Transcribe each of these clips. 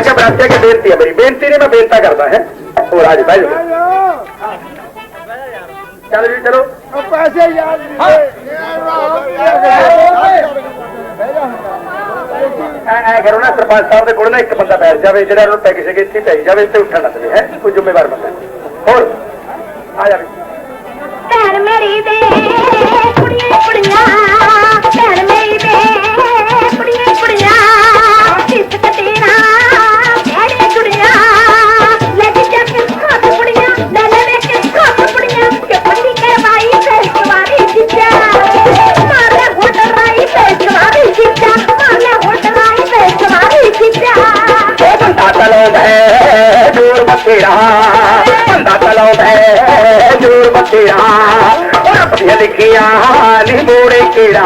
ਕੇ ਬਰਾਤੇ ਕੇ ਬੇਨਤੀ ਹੈ ਮੇਰੀ। ਬੇਨਤੀ ਨਹੀਂ ਮੈਂ ਬੇਨਤਾ ਕਰਦਾ ਹੈ। ਉਹ ਰਾਜ ਭਾਈ ਚਲੋ ਜੀ ਚਲੋ। ਉਹ ਪੈਸੇ ਯਾਰ ਐ ਐ ਕਰੋ ਨਾ ਸਰਪੰਚ ਸਾਹਿਬ ਦੇ ਕੋਲ ਨਾ ਇੱਕ ਬੰਦਾ ਬੈਠ ਜਾਵੇ ਜਿਹੜਾ ਉਹਨੂੰ ਪੈਕ ਸ਼ਕੇ ਇੱਥੇ ਪਈ ਜਾਵੇ ਤੇ ਉੱਠਣ ਨਾ ਦੇਵੇ ਹੈ। ਕੋਈ ਜ਼ਿੰਮੇਵਾਰ ਬੰਦਾ। ਹੋਰ। ਆ ਜਾਵੇ ਭੈਣ ਮੇਰੀ ਦੇ ਕੁੜੀਆਂ ਕੁੜੀਆਂ। ਭੈਣ मोड़े केड़ा।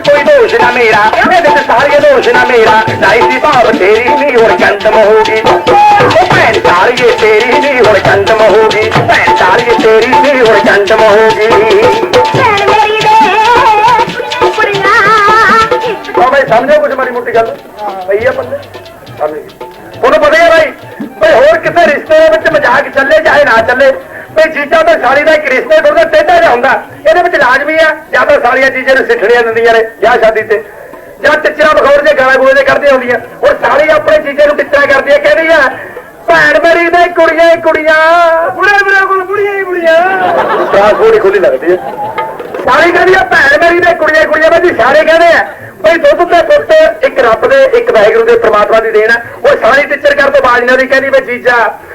कोई दोष ना मेरा सारे दोष ना मेरा। नाई सी भाव तेरी नहीं और कंदम होगी भैन सारी तेरी नहीं और कंदम होगी भैन सारी तेरी नहीं और कंदम होगी समझो कुछ माड़ी मोटी गल भैया बंदे। पता है भाई भाई होर कि रिश्ते मज़ाक चले चाहे ना चले? ਬਈ ਦੇ ਬਈ ਜੀਜਾ ਤੇ ਸਾਲੀ ਦਾ ਇੱਕ ਰਿਸ਼ਤੇ ਥੋੜਾ ਟੇਢਾ ਜਿਹਾ ਹੁੰਦਾ। ਇਹਦੇ ਵਿੱਚ ਲਾਜ਼ਮੀ ਆ ਜਾਂ ਤਾਂ ਸਾਲੀਆਂ ਜੀਜੇ ਨੂੰ ਸਿੱਠਣੀਆਂ ਦਿੰਦੀਆਂ ਨੇ ਵਿਆਹ ਸ਼ਾਦੀ ਤੇ। ਜਾਂ ਟਿੱਚਰਾਂ ਬਖੌਰ ਜੇ ਗਾਲਾਂ ਗੋਲੇ ਕਰਦੀਆਂ ਹੁੰਦੀਆਂ। ਔਰ ਸਾਲੀ ਆਪਣੇ ਜੀਜੇ ਨੂੰ ਟਿੱਚਰਾਂ ਕਰਦੀ ਹੈ ਕਹਿੰਦੀ ਆ ਭੈਣ ਮੇਰੀ ਦੇ ਕੁੜੀਆਂ ਹੀ ਕੁੜੀਆਂ ਬੁੜੇ ਬੁੜੇ ਕੋਲ ਬੁੜੀਆਂ ਹੀ ਬੁੜੀਆਂ ਸਾਹ ਥੋੜੀ ਖੁੱਲੀ ਲੱਗਦੀ ਹੈ ਸਾਰੇ ਕਹਿੰਦੀ ਆ ਭੈਣ ਮੇਰੀ ਦੇ ਕੁੜੀਆਂ ਕੁੜੀਆਂ। ਵਿੱਚ ਸਾਰੇ ਕਹਿੰਦੇ ਆ ਬਈ ਦੁੱਧ ਤੇ ਪੁੱਤ ਇੱਕ ਰੱਬ ਦੇ ਇੱਕ ਵਾਹਿਗੁਰੂ ਦੇ ਪ੍ਰਮਾਤਮਾ ਦੀ ਦੇਣ ਆ। ਉਹ ਸਾਰੀ ਟੀਚਰ ਕਰ ਤੋਂ ਬਾਜ ਨਾ ਦੀ ਕਹਿੰਦੀ ਵੇ ਜੀਜਾ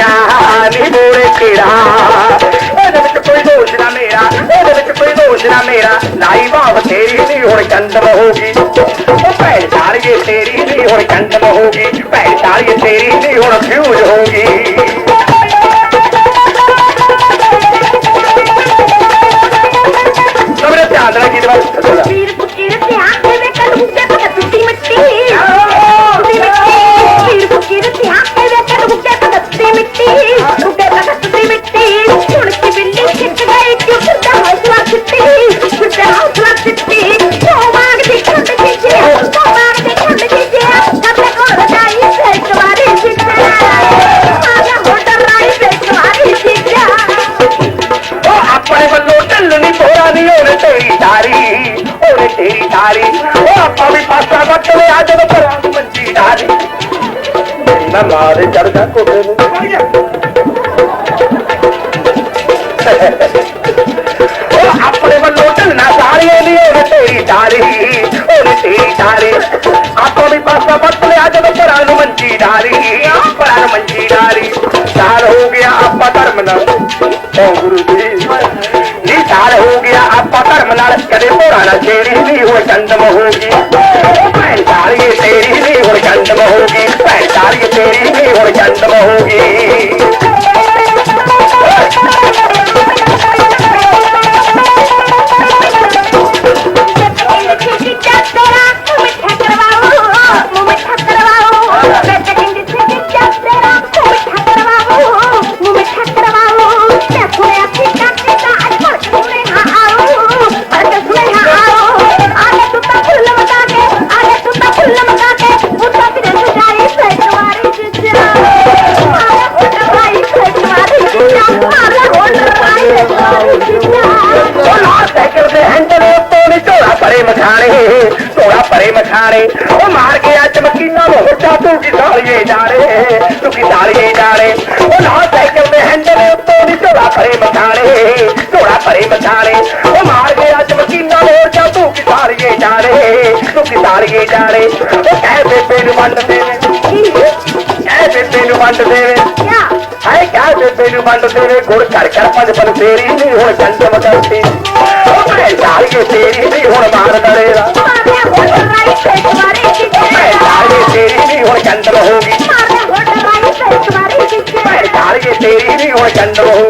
ਦੀਆਂ ਲਿਖੀਆਂ ਮੋੜੇ ਕਿਹੜਾ। ਇਹਦੇ ਵਿੱਚ ਕੋਈ ਦੋਸ਼ ਨਾ ਮੇਰਾ, ਇਹਦੇ ਵਿੱਚ ਕੋਈ ਦੋਸ਼ ਨਾ ਮੇਰਾ। ਨਾਈ ਭਾਵ ਤੇਰੀ ਨਹੀਂ ਹੁਣ ਕੰਦਮ ਹੋਗੀ ਉਹ ਭੈਣ ਸਾਰੀਏ ਤੇਰੀ ਨਹੀਂ ਹੁਣ ਕੰਦਮ ਹੋਗੀ ਭੈਣ ਸਾਰੀਏ ਤੇਰੀ लड़का को अपने बलोटन ना लिए डारी डारी भी पास ले मंजी डारी मंजी डारी हो गया आपका धर्म ना गुरु जी जी हो गया आपका धर्म ना करे पुराना तेरी भी हो चंदम होगी पैंताली तेरी भी हो चंदम होगी पैंताली तेरी जन्म होगी? जाने थोड़ा परे बचाने वो मार गया चमकीना और जा तू किसार ये जाने तू किसार ये जाने वो कैसे पेन बंद दे कैसे पेन बंद देवे? है कैसे पेन बंद दे गुड़ कर कर पंज पर तेरी नहीं हो गंड बदलती अपने चार के तेरी नहीं हो मार डरेगा। तेरी भी हो चंद्र हो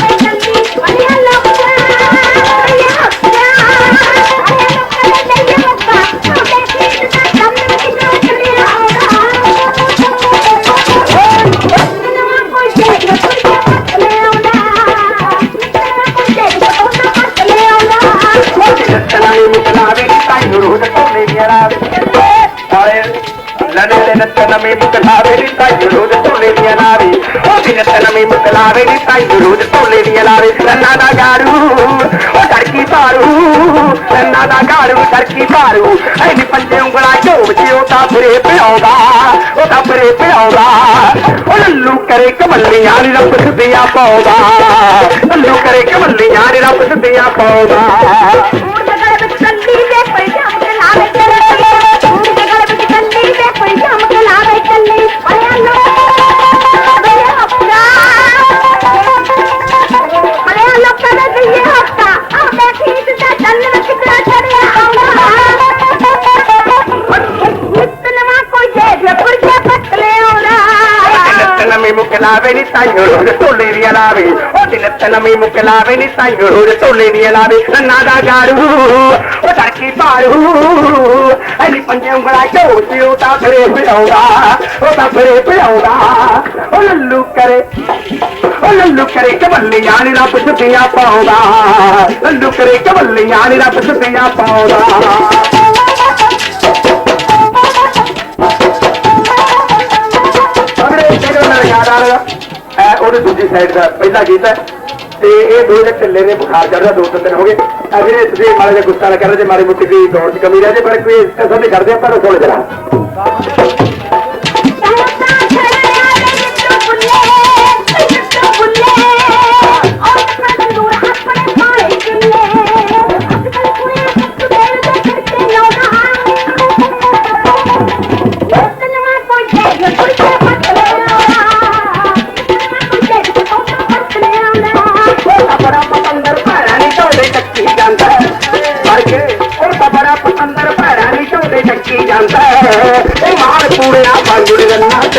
ਲੜੇ ਦੇ ਨੱਚਣ ਮੇ ਮੁਕਲਾਵੇ ਦੀ ਤਾਈ ਨੂੰ ਰੋਜ਼ ਟੋਲੇ ਦੀਆਂ ਲਾਵੇ। ਉਹ ਵੀ ਨੱਚਣ ਮੇ ਮੁਕਲਾਵੇ ਦੀ ਤਾਈ ਨੂੰ ਰੋਜ਼ ਟੋਲੇ ਦੀਆਂ ਲਾਵੇ। ਨੰਨਾ ਦਾ ਗਾਰੂ ਉਹ ਧੜਕੀ ਭਾਰੂ। ਨੰਨਾ ਦਾ ਗਾਰੂ ਧੜਕੀ ਭਾਰੂ। ਐਨੀ ਪੰਜੇ ਉਂਗਲਾਂ ਝੋਬ ਚ ਉਹ ਤਾਂ ਫਰੇ लावे नी ताइयो रोज दी लावे। ओ दिल तलमी मुक लावे नी ताइयो रोज दी लावे। नन्ना दा गाड़ू ओ तड़की पारू। अली पंजे उंगला के उतियो ता फिरे पिआऊँगा ओ ता फिरे पिआऊँगा ओ लल्लू करे, ओ लल्लू करे के बल्ले यानी रब सुतिया पाऊँगा लल्लू करे के बल्ले यानी रब सुतिया पाऊँगा ਦੂਜੀ ਸਾਈਡ ਦਾ ਪਹਿਲਾ ਗੀਤ ਹੈ ਤੇ ਇਹ ਦੋ ਜਿਹੜੇ ਢਿੱਲੇ ਨੇ, ਬੁਖਾਰ ਚੜਦਾ ਦੋ ਤਿੰਨ ਦਿਨ ਹੋ ਗਏ। ਆ ਜਿਹੜੇ ਤੁਸੀਂ ਮਾੜਾ ਜਿਹਾ ਗੁੱਸਾ ਨਾ ਕਰਦੇ ਜੇ ਮਾੜੀ ਮੁੱਟੀ ਦੀ ਦੌੜ ਚ ਕਮੀ ਰਹਿ ਜੇ, ਪਰ ਕੋਈ ਅਸਰ ਨਹੀਂ ਕਰਦੇ, ਆਪਾਂ ਨੂੰ ਜਰਾ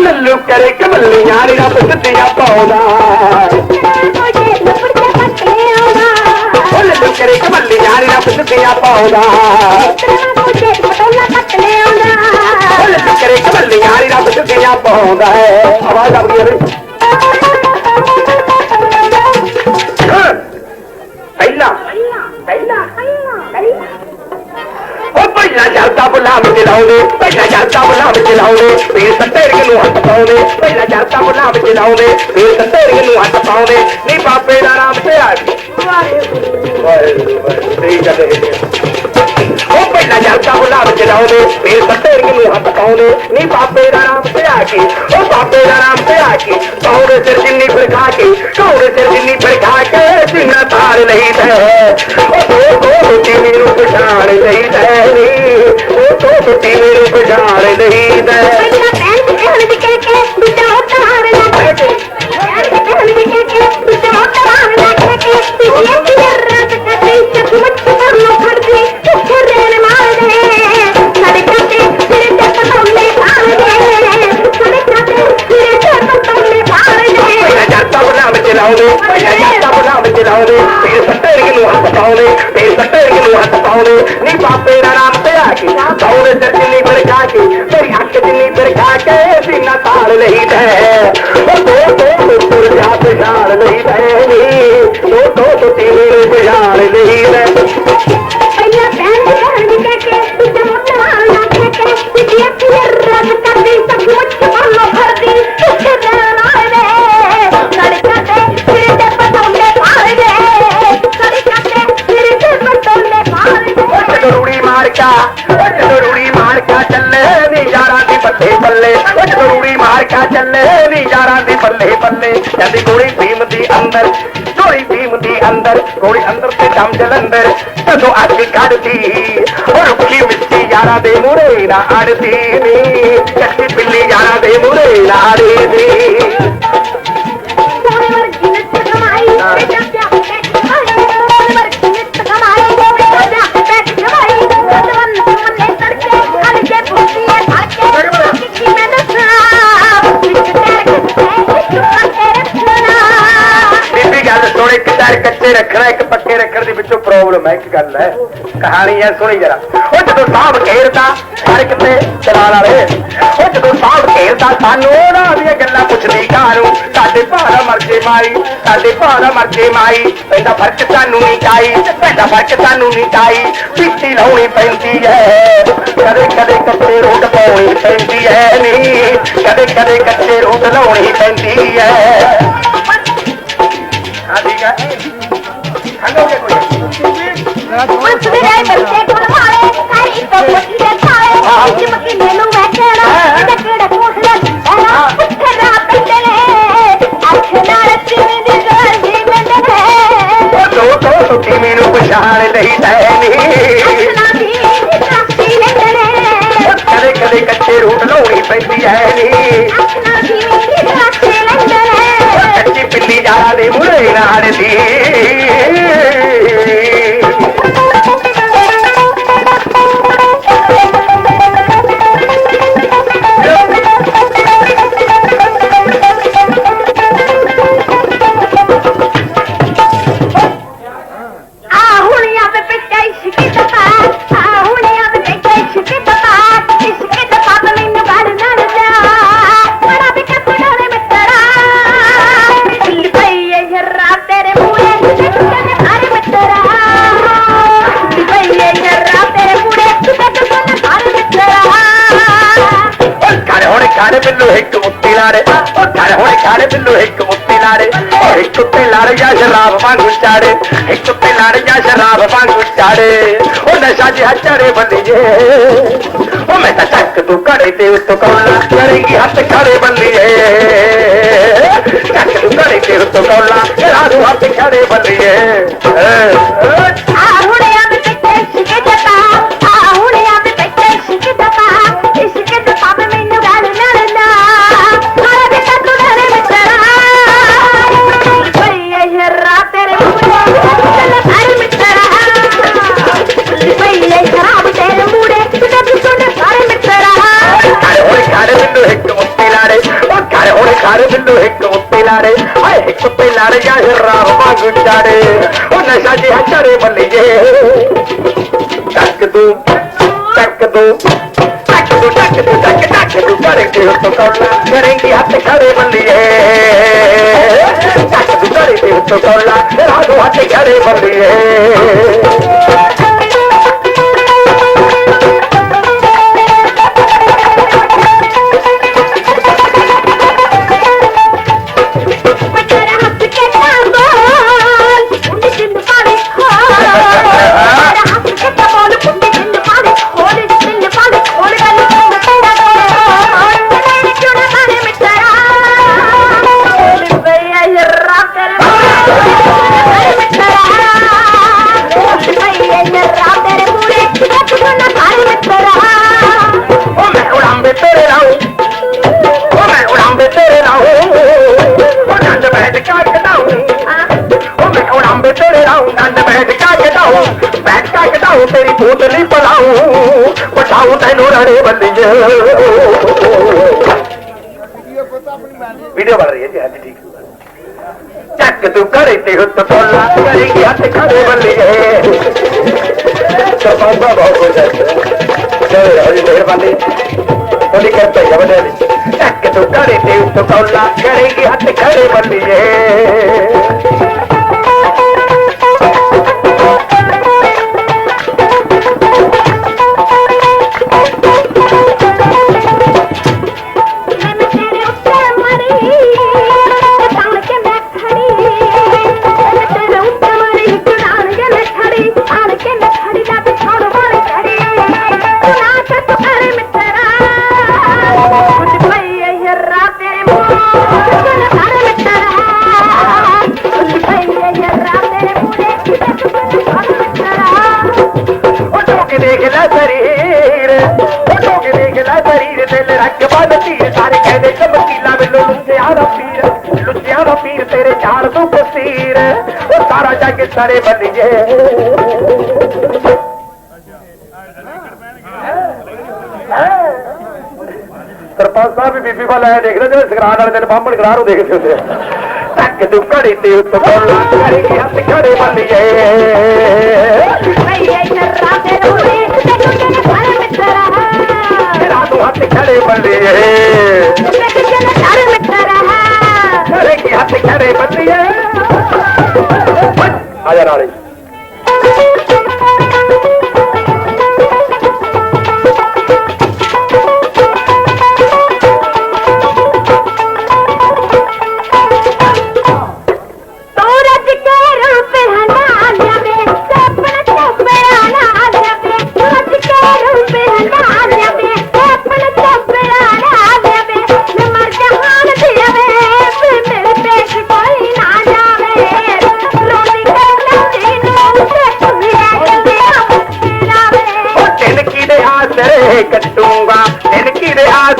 ਲੱਲੂ ਕਰੇ ਕਮੱਲੀਆਂ ਨੀ ਰੱਬ ਸਿੱਧੀਆਂ ਪਾਉਂਦਾ। ਕੋਈ ਜੇ ਕਰੇ ਕਮੱਲੀ ਯਾਰੀ ਰੱਬ ਸੁੱਤੀਆਂ ਪਾਉਂਦਾ। ਤੇਰਾ ਕੋ ਕਰੇ ਕਮੱਲੀ ਯਾਰੀ ਰੱਬ ਸੁੱਤੀਆਂ ਪਾਉਂਦਾ ਹੈ। ਆਵਾਜ਼ ਆ ਰਹੀ ਹੈ ਲਾਉਂਦੇ, ਪਹਿਲਾ ਜਲਦਾ ਬੁਲਾ ਵਿੱਚ ਲਾਉਂਦੇ ਫੇਰ ਸੱਤੇਰਿੰਗ ਨੂੰ ਹੱਥ ਪਾਉਂਦੇ, ਪਹਿਲਾ ਜਲਦਾ ਬੁਲਾ ਵਿੱਚ ਲਾਉਂਦੇ ਫੇਰ ਸੱਤੇਰਿੰਗ ਨੂੰ ਹੱਥ ਪਾਉਂਦੇ, ਨੀ ਬਾਪੇ ਦਾ ਨਾਮ ਤੇ ਆ ਵਾਹਿਗੁਰੂ ਵਾਹਿਗੁਰੂ, ਸਹੀ ਗੱਲ ਹੈ। ਉਹ ਪਹਿਲਾ ਜਲਦਾ ਬੁਲਾ ਵਿੱਚ ਲਾਉਂਦੇ ਫੇਰ ਸੱਤੇਰਿੰਗ ਨੂੰ ਹੱਥ ਪਾਉਂਦੇ, ਨੀ ਬਾਪੇ ਦਾ ਨਾਮ ਤੇ ਆ ਕੇ ਉਹ ਬਾਬੇ ਦਾ ਨਾਮ ਤੇ ਆ ਕੇ ਕੌੜੇ ਸਿਰ ਜਿੰਨੀ ਫਿਰ ਖਾ ਕੇ, ਕੌੜੇ ਸਿਰ ਜਿੰਨੀ ਫਿਰ ਖਾ ਕੇ ਸਿੰਘਾ ਤਾਰ ਲਈ ਤੇ É. Obrigada. ਜਦੀ ਗੋਲੀ ਭੀਮ ਦੀ ਅੰਦਰ, ਗੋਲੀ ਭੀਮ ਦੀ ਅੰਦਰ, ਗੋਲੀ ਅੰਦਰ ਤੇ ਦਮ ਜਲੰਦਰ ਤਦੋਂ ਅੱਗ ਕੱਢਦੀ, ਉਹ ਰੁੱਖੀ ਮਿੱਟੀ ਯਾਰਾਂ ਦੇ ਮੂਹਰੇ ਨਾ ਅੜਦੀ ਨੀ। ਕੱਟੀ ਪਿੱਲੀ ਯਾਰਾਂ ਦੇ ਮੂਹਰੇ ਨਾ ਅੜਦੀ ਰੱਖਣਾ ਇੱਕ ਪੱਕੇ ਰੱਖਣ ਦੇ ਵਿੱਚੋਂ ਪ੍ਰੋਬਲਮ ਹੈ ਇੱਕ ਗੱਲ ਹੈ। ਕਹਾਣੀ ਹੈ ਸੁਣੀ ਜਰਾ। ਉਹ ਜਦੋਂ ਸਾਹਬ ਘੇਰਦਾ ਹਰ ਕਿਤੇ ਚਲਾਣ ਵਾਲੇ। ਉਹ ਜਦੋਂ ਸਾਹਬ ਘੇਰਦਾ ਸਾਨੂੰ ਉਹਨਾਂ ਦੀਆਂ ਗੱਲਾਂ ਪੁੱਛਦੀ ਕਾਹਨੂੰ ਸਾਡੇ ਭਾਰਾ ਮਰਜੇ ਮਾਈ ਸਾਡੇ ਭਾਰਾ ਮਰਜੇ ਮਾਈ ਪੈਂਦਾ ਫ਼ਰਕ ਸਾਨੂੰ ਨਹੀਂ ਕਾਈ ਪੈਂਦਾ ਫ਼ਰਕ ਸਾਨੂੰ ਨਹੀਂ ਕਾਈ ਪੀਤੀ ਲਾਉਣੀ ਪੈਂਦੀ ਹੈ ਕਦੇ ਕਦੇ ਕੱਚੇ ਰੋਡ ਪਾਉਣੀ ਪੈਂਦੀ ਹੈ ਨਹੀਂ ਕਦੇ ਕਦੇ ਕੱਚੇ ਰੋਡ ਲਾਉਣੀ ਪੈਂਦੀ ਹੈ। ਹਾਂ ਠੀਕ ਹੈ। ਖੰਡੋਗੇ ਦੇ ਰਾਏ ਬੱਚੇ ਕੋਲ ਮਾਰੇ ਤੋਂ ਪੁੱਤੀ ਦੇ ਥਾਲੇ ਵਿੱਚ ਮਕੀਨੇ ਨੂੰ ਵੇਖਣਾ ਇਹਦਾ ਕਿਹੜਾ ਕੋਸਲਾ ਐਨਾ ਉੱਥੇ ਰਾਤ ਪੈਂਦੇ ਨੇ ਅੱਖ ਨਾਲ ਚੀਨੀ ਦੀ ਗੱਲ ਦੀ ਬੰਦੇ ਨੇ ਉਹ ਦੋ ਦੋ ਟੁੱਟੀ ਮੈਨੂੰ ਪਛਾਣ ਲਈ ਤੈਨੀ हिकु मुक्ति लारे घर हुणे खारे बिल्लू हिकु मुक्ति लारे, और हिकु ते लारे जा शराब वांगु चाड़े हिकु ते लारे जा शराब वांगु चाड़े ओ नशा जी हचड़े बंदी ओ मैं ता चक तू करे ते तो कौला करेगी हथ खड़े बंदी जे चक तू करे ते उतो कौला राजू हथ खड़े बंदी लड़ जा रामा गुजारे वो नशा जी हचारे बलिए टक दो टक दो टक दो टक दो, टक टक दो करेंगे हो तो कौला करेंगे हाथ तो खड़े बलिए टक दो करेंगे हो तो कौला राघो हाथ खड़े बलिए ਪਲਾਉਂ ਪਟਾਉਂ ਤੈਨੂੰ ਰੜੇ ਬੱਲੀਏ ਵੀਡੀਓ ਬਣ ਰਹੀ ਹੈ ਜੀ ਅੱਜ ਠੀਕ। ਚੱਕ ਤੂੰ ਕਰੇ ਤੇ ਹੁੱਤ ਤੋਲਾ ਕਰੇਗੀ ਹੱਥ ਖੜੇ ਬੱਲੀਏ ਸਰਪੰਚਾ ਬਹੁਤ ਹੋ। ਜਾਏ ਜੈ ਹਰੀ ਮਿਹਰਬਾਨੀ। ਉਹਦੀ ਕਰਤਾ ਹੈ ਬੜੇ ਟੱਕ ਤੂੰ ਕਰੇ ਤੇ ਉੱਤ ਕੌਲਾ ਕਰੇਗੀ ਹੱਥ ਖੜੇ ਬੱਲੀਏ ਸਰੀਰ ਦਿਲ ਰੱਖ ਬੰਨ ਤੀਰ ਸਾਰੇ ਕਹਿੰਦੇ ਚਮਕੀਲਾ ਮੈਨੂੰ ਲੁੱਟਿਆ ਦਾ ਪੀਰ ਲੁੱਟਿਆ ਦਾ ਪੀਰ ਤੇਰੇ ਚਾਰ ਤੋਂ ਕਸੀਰ ਉਹ ਸਾਰਾ ਜੱਗ ਸਾਰੇ ਬੱਲੀਏ ਸਰਪੰਚ ਸਾਹਿਬ ਵੀ ਬੀਬੀ ਵੱਲ ਆਇਆ ਦੇਖਦੇ ਜਿਹੜੇ ਸਗਰਾਨ ਵਾਲੇ ਦਿਨ ਬਾਹਮਣ ਗਰਾਰ ਨੂੰ ਦੇਖਦੇ ਹੁੰਦੇ ਆ। ਟੱਕ ਤੂੰ ਘੜੀ ਤੇ ਉੱਤੋਂ ਬੋਲਾ ਕਰੇਗੀ ਹੱਥ ਖੜੇ ਬੱਲੀਏ ਪਈ ਇਹ ਮੂੰਹ ਤੇ ਮਿੱਤਰਾ ਤੇਰਾ ਤੂੰ ਹੱਥ ਖੜੇ ਬੱਲੀਏ हाथ खड़े बलिए खड़े की हाथ खड़े बलिए आजा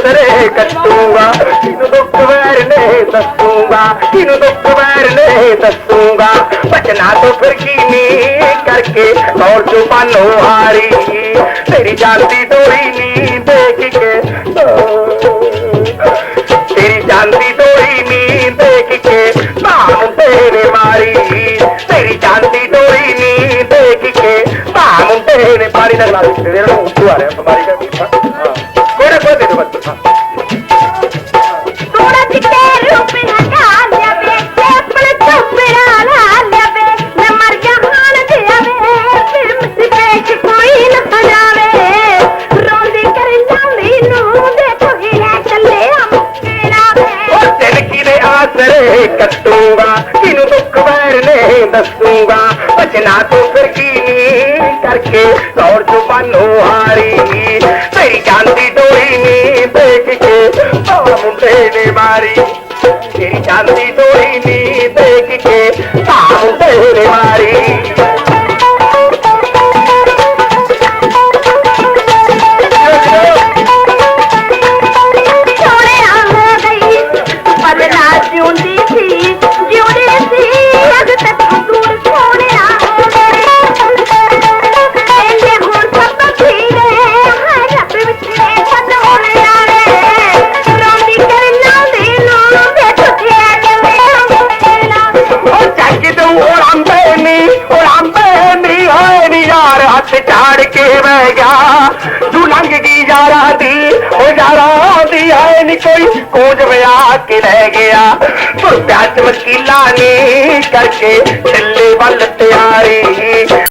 ਤਿੰਨਕੀ ਕੱਟੂਗਾ। ਕਿਨੂੰ ਦੁੱਖ ਵੈਰ ਨੇ ਦੱਸੂਗਾ। ਕਿਨੂੰ ਦੁੱਖ ਵੈਰ ਨੇ ਦੱਸੂਗਾ। ਬਚਨਾ ਤੋਂ ਫਿਰ ਕੀ ਨੀ ਕਰਕੇ ਔਰ ਚੁਪਾਨੋ ਹਾਰੀ? ਤੇਰੀ ਜਾਂਦੀ ਡੋਰੀ ਨੀ ਦੇਖ ਕੇ। ਤੇਰੀ ਜਾਂਦੀ ਡੋਰੀ ਨੀ ਦੇਖ ਕੇ ਭਾਂ ਤੇਰੇ ਮਾਰੀ। ਤੇਰੀ ਜਾਂਦੀ ਡੋਰੀ ਨੀ ਦੇਖ ਕੇ ਭਾਂ ਤੇਰੇ ਮਾਰੀ। ਦਾ ਨਾਲ ਤੇਰੇ ਨੂੰ ਉੱਤੋਂ ਆ ਰਿਹਾ ਤੁਹਾਡੀ ਦਾ দেখে তর্জমান হারি। সেই কান্দি দোহিনী দেখে বাম প্রেমে বাড়ি সেই কান্দি দোহিনী ਦੀ ਕੋਈ ਕੋਜ ਵਿਆ ਕੇ ਲੈ ਗਿਆ। ਪਰ ਪਿਆਜ ਵਕੀਲਾਂ ਨੇ ਕਰਕੇ ਛੱਲੇ ਵੱਲ ਤਿਆਰੀ।